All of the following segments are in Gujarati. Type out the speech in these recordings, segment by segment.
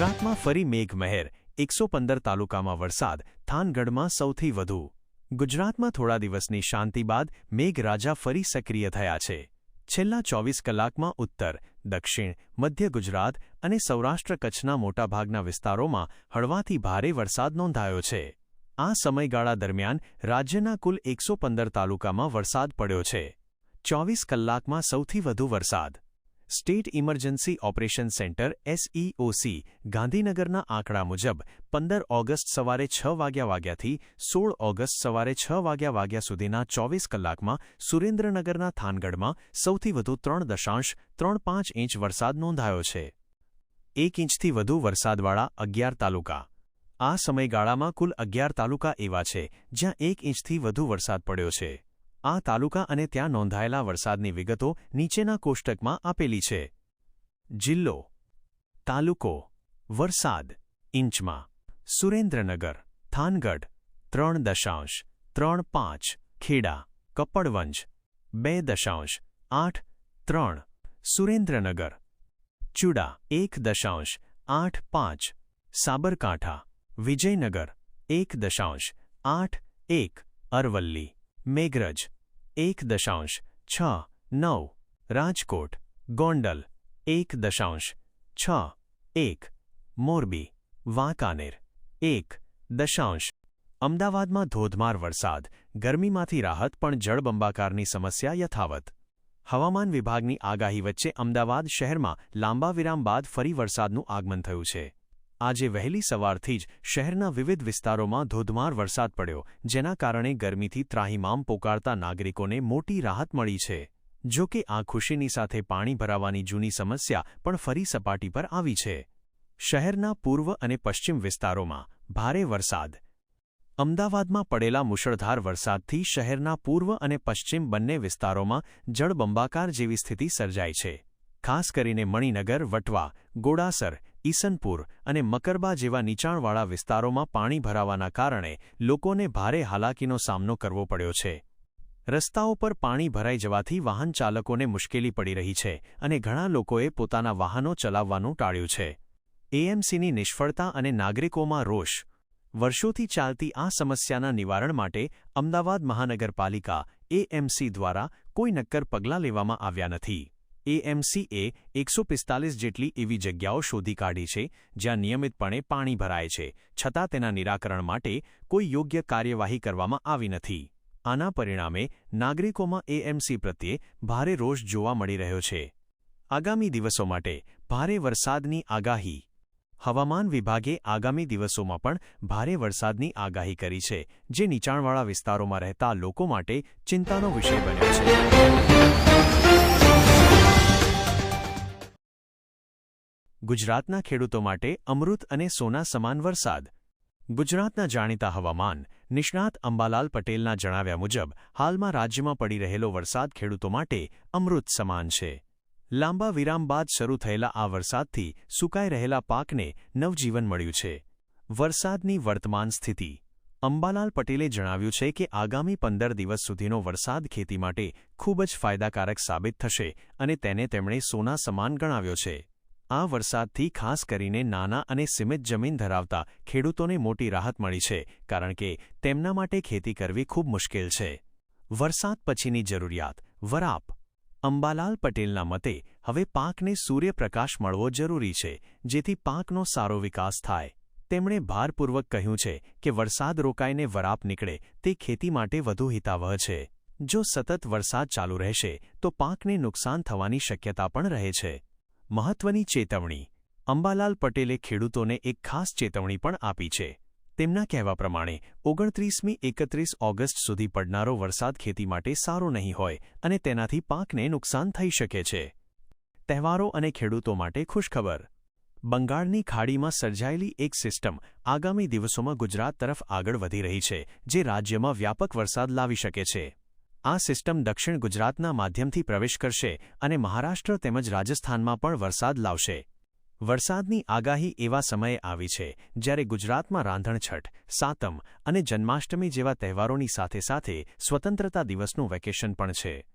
ગુજરાતમાં ફરી મેઘમહેર, એકસો પંદર તાલુકામાં વરસાદ, થાનગઢમાં સૌથી વધુ. ગુજરાતમાં થોડા દિવસની શાંતિ બાદ મેઘરાજા ફરી સક્રિય થયા છે. છેલ્લા ચોવીસ કલાકમાં ઉત્તર, દક્ષિણ, મધ્ય ગુજરાત અને સૌરાષ્ટ્ર કચ્છના મોટાભાગના વિસ્તારોમાં હળવાથી ભારે વરસાદ નોંધાયો છે. આ સમયગાળા દરમિયાન રાજ્યના કુલ એકસો પંદર તાલુકામાં વરસાદ પડ્યો છે. ચોવીસ કલાકમાં સૌથી વધુ વરસાદ. State emergency operation centre SEOC ગાંધીનગરના આંકડા મુજબ પંદર ઓગસ્ટ સવારે છ વાગ્યા વાગ્યાથી સોળ ઓગસ્ટ સવારે છ વાગ્યા વાગ્યા સુધીના ચોવીસ કલાકમાં સુરેન્દ્રનગરના થાનગઢમાં સૌથી વધુ ત્રણ દશાંશ, ત્રણ પાંચ ઇંચ વરસાદ નોંધાયો છે. એક ઇંચથી વધુ વરસાદવાળા અગિયાર તાલુકા. આ સમયગાળામાં કુલ અગિયાર તાલુકા એવા છે જ્યાં એક ઇંચથી વધુ વરસાદ પડ્યો છે. આ તાલુકા અને ત્યાં નોંધાયેલા વરસાદની વિગતો નીચેના કોષ્ટકમાં આપેલી છે. જિલ્લો. તાલુકો. વરસાદ. ઇંચમાં. સુરેન્દ્રનગર. થાનગઢ. ત્રણ દશાંશ. ત્રણ પાંચ. ખેડા. કપડવંજ. બે દશાંશ. આઠ. ત્રણ. સુરેન્દ્રનગર. ચુડા. એક દશાંશ. આઠ પાંચ. સાબરકાંઠા. વિજયનગર. એક દશાંશ. આઠ એક. અરવલ્લી. મેઘરજ. એક દશાંશ છ નવ રાજકોટ, ગોંડલ, એક દશાંશ છ એક મોરબી, વાંકાનેર, એક દશાંશ અમદાવાદમાં ધોધમાર વરસાદ, ગરમીમાંથી રાહત પણ જળબંબાકારની સમસ્યા યથાવત. હવામાન વિભાગની આગાહી વચ્ચે અમદાવાદ શહેરમાં લાંબા વિરામ બાદ ફરી વરસાદનું આગમન થયું છે. આજે વહેલી સવારથી જ શહેરના વિવિધ વિસ્તારોમાં ધોધમાર વરસાદ પડ્યો, જેના કારણે ગરમીથી ત્રાહીમામ પોકારતા નાગરિકોને મોટી રાહત મળી છે. જો કે આ ખુશીની સાથે પાણી ભરાવાની જૂની સમસ્યા પણ ફરી સપાટી પર આવી છે. શહેરના પૂર્વ અને પશ્ચિમ વિસ્તારોમાં ભારે વરસાદ. અમદાવાદમાં પડેલા મુશળધાર વરસાદથી શહેરના પૂર્વ અને પશ્ચિમ બંને વિસ્તારોમાં જળબંબાકાર જેવી સ્થિતિ સર્જાઈ છે. ખાસ કરીને મણિનગર, વટવા, ગોડાસર ઈસનપુર અને મકરબા જેવા નીચાણવાળા વિસ્તારોમાં પાણી ભરાવાના કારણે લોકોને ભારે હાલાકીનો સામનો કરવો પડ્યો છે. રસ્તાઓ પર પાણી ભરાઈ જવાથી વાહન ચાલકોને મુશ્કેલી પડી રહી છે અને ઘણા લોકોએ પોતાના વાહનો ચલાવવાનું ટાળ્યું છે. એએમસીની નિષ્ફળતા અને નાગરિકોમાં રોષ. વર્ષોથી ચાલતી આ સમસ્યાના નિવારણ માટે અમદાવાદ મહાનગરપાલિકા, એએમસી દ્વારા કોઈ નક્કર પગલાં લેવામાં આવ્યા નથી. એએમસીએ એકસો પિસ્તાલીસ જેટલી એવી જગ્યાઓ શોધી કાઢી છે, જ્યાં નિયમિતપણે પાણી ભરાય છે, છતાં તેના નિરાકરણ માટે કોઈ યોગ્ય કાર્યવાહી કરવામાં આવી નથી. આના પરિણામે, નાગરિકોમાં એએમસી પ્રત્યે ભારે રોષ જોવા મળી રહ્યો છે. આગામી દિવસો માટે ભારે વરસાદની આગાહી. હવામાન વિભાગે આગામી દિવસોમાં પણ ભારે વરસાદની આગાહી કરી છે, જે નીચાણવાળા વિસ્તારોમાં રહેતા લોકો માટે ચિંતાનો વિષય બન્યો છે. ગુજરાતના ખેડૂતો માટે અમૃત અને સોના સમાન વરસાદ. ગુજરાતના જાણીતા હવામાન નિષ્ણાત અંબાલાલ પટેલના જણાવ્યા મુજબ, હાલમાં રાજ્યમાં પડી રહેલો વરસાદ ખેડૂતો માટે અમૃત સમાન છે. લાંબા વિરામ બાદ શરૂ થયેલા આ વરસાદથી સુકાઈ રહેલા પાકને નવજીવન મળ્યું છે. વરસાદની વર્તમાન સ્થિતિ. અંબાલાલ પટેલે જણાવ્યું છે કે આગામી પંદર દિવસ સુધીનો વરસાદ ખેતી માટે ખૂબ જ ફાયદાકારક સાબિત થશે અને તેને તેમણે સોના સમાન ગણાવ્યો છે. આ વરસાદથી ખાસ કરીને નાના અને સીમિત જમીન ધરાવતા ખેડૂતોને મોટી રાહત મળી છે, કારણ કે તેમના માટે ખેતી કરવી ખૂબ મુશ્કેલ છે. વરસાદ પછીની જરૂરિયાત, વરાપ. અંબાલાલ પટેલના મતે, હવે પાકને સૂર્યપ્રકાશ મળવો જરૂરી છે, જેથી પાકનો સારો વિકાસ થાય. તેમણે ભારપૂર્વક કહ્યું છે કે વરસાદ રોકાઈને વરાપ નીકળે, તે ખેતી માટે વધુ હિતાવહ છે. જો સતત વરસાદ ચાલુ રહેશે, તો પાકને નુકસાન થવાની શક્યતા પણ રહે છે. મહત્વની ચેતવણી. અંબાલાલ પટેલે ખેડૂતોને એક ખાસ ચેતવણી પણ આપી છે. તેમના કહેવા પ્રમાણે, ઓગણત્રીસમી એકત્રીસ ઓગસ્ટ સુધી પડનારો વરસાદ ખેતી માટે સારો નહીં હોય અને તેનાથી પાકને નુકસાન થઈ શકે છે. તહેવારો અને ખેડૂતો માટે ખુશખબર. બંગાળની ખાડીમાં સર્જાયેલી એક સિસ્ટમ આગામી દિવસોમાં ગુજરાત તરફ આગળ વધી રહી છે, જે રાજ્યમાં વ્યાપક વરસાદ લાવી શકે છે. આ સિસ્ટમ દક્ષિણ ગુજરાતના માધ્યમથી પ્રવેશ કરશે અને મહારાષ્ટ્ર તેમજ રાજસ્થાનમાં પણ વરસાદ લાવશે. વરસાદની આગાહી એવા સમયે આવી છે, જ્યારે ગુજરાતમાં રાંધણછઠ, સાતમ અને જન્માષ્ટમી જેવા તહેવારોની સાથે સાથે સ્વતંત્રતા દિવસનું વેકેશન પણ છે.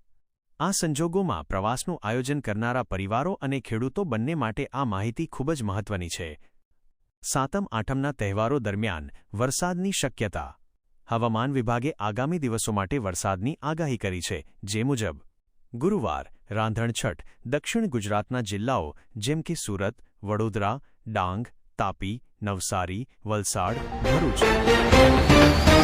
આ સંજોગોમાં પ્રવાસનું આયોજન કરનારા પરિવારો અને ખેડૂતો બંને માટે આ માહિતી ખૂબ જ મહત્વની છે. સાતમ, આઠમના તહેવારો દરમિયાન વરસાદની શક્યતા હવામાન વિભાગે આગામી દિવસો માટે વરસાદની આગાહી કરી છે. જે મુજબ, ગુરુવાર, રાંધણછઠ, દક્ષિણ ગુજરાતના જિલ્લાઓ જેમ કે સુરત, વડોદરા, ડાંગ, તાપી, નવસારી, વલસાડ, ભરૂચ.